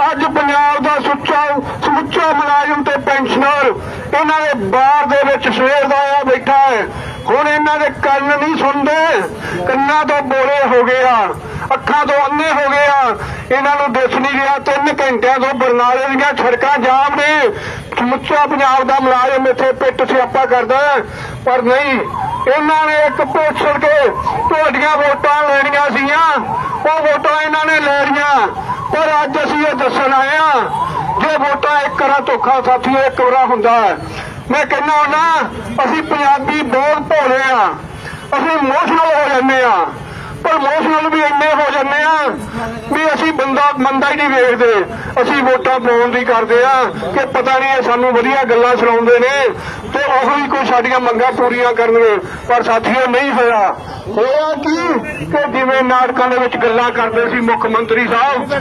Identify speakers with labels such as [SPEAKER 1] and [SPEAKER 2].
[SPEAKER 1] ਅੱਜ ਪੰਜਾਬ ਦਾ ਸੁੱਚਾ ਸਮੁੱਚਾ ਮੁਲਾਜ਼ਮ ਤੇ ਪੈਨਸ਼ਨਰ ਇਹਨਾਂ ਦੇ ਬਾਹਰ ਦੇ ਵਿੱਚ ਸਵੇਰ ਦਾ ਆ ਬੈਠਾ ਹੈ। ਹੁਣ ਇਹਨਾਂ ਦੇ ਕੰਨ ਨਹੀਂ ਸੁਣਦੇ। ਕੰਨਾਂ ਤੋਂ ਬੋਲੇ ਹੋ ਗਏ ਆ, ਅੱਖਾਂ ਤੋਂ ਅੰਨੇ ਹੋ ਗਏ ਆ। ਇਹਨਾਂ ਨੂੰ ਦਿਸ ਨਹੀਂ ਰਿਹਾ। ਤਿੰਨ ਘੰਟਿਆਂ ਤੋਂ ਬਰਨਾਲੇ ਦੀਆਂ ਸੜਕਾਂ ਜਾਮ ਨੇ। ਸਮੁੱਚਾ ਪੰਜਾਬ ਦਾ ਮੁਲਾਜ਼ਮ ਇੱਥੇ ਪਿੱਟ ਸਿਆਪਾ ਕਰਦਾ ਪਰ ਨਹੀਂ, ਇਹਨਾਂ ਨੇ ਇੱਕ ਪੋਸਟ ਕੇ ਤੁਹਾਡੀਆਂ ਵੋਟਾਂ ਲੈਣੀਆਂ ਸੀਆਂ। ਉਹ ਵੋਟਾਂ ਇਹਨਾਂ ਨੇ ਲੈ ਲਈਆਂ। ਪਰ ਅੱਜ ਅਸੀਂ ਇਹ ਦੱਸਣ ਆਏ ਆ ਜੇ ਵੋਟਾਂ ਇੱਕ ਕਰਾ ਧੋਖਾ ਸਾਥੀਓ ਇੱਕ ਵਾਰਾ ਹੁੰਦਾ ਹੈ। ਮੈਂ ਕਹਿੰਦਾ ਹੁੰਦਾ, ਅਸੀਂ ਪੰਜਾਬੀ ਬਹੁਤ ਭੋਲੇ ਆ ਅਸੀਂ ਇਮੋਸ਼ਨਲ ਹੋ ਜਾਂਦੇ ਆ ਪਰ ਇਮੋਸ਼ਨਲ ਵੀ ਇੰਨੇ ਹੋ ਜਾਂਦੇ ਆ ਵੀ ਅਸੀਂ ਬੰਦਾ ਮੰਦਾ ਹੀ ਨਹੀਂ ਵੇਖਦੇ। ਅਸੀਂ ਵੋਟਾਂ ਪਾਉਣ ਦੀ ਕਰਦੇ ਆ ਕਿ ਪਤਾ ਨਹੀਂ ਇਹ ਸਾਨੂੰ ਵਧੀਆ ਗੱਲਾਂ ਸੁਣਾਉਂਦੇ ਨੇ ਤੇ ਉਹ ਹੀ ਕੋਈ ਸਾਡੀਆਂ ਮੰਗਾਂ ਪੂਰੀਆਂ ਕਰਨਗੇ। ਪਰ ਸਾਥੀਓ ਨਹੀਂ ਹੋਇਆ। ਹੋਇਆ ਕੀ? ਕਿ ਜਿਵੇਂ ਨਾਟਕਾਂ ਦੇ ਵਿੱਚ ਗੱਲਾਂ ਕਰਦੇ ਸੀ ਮੁੱਖ ਮੰਤਰੀ ਸਾਹਿਬ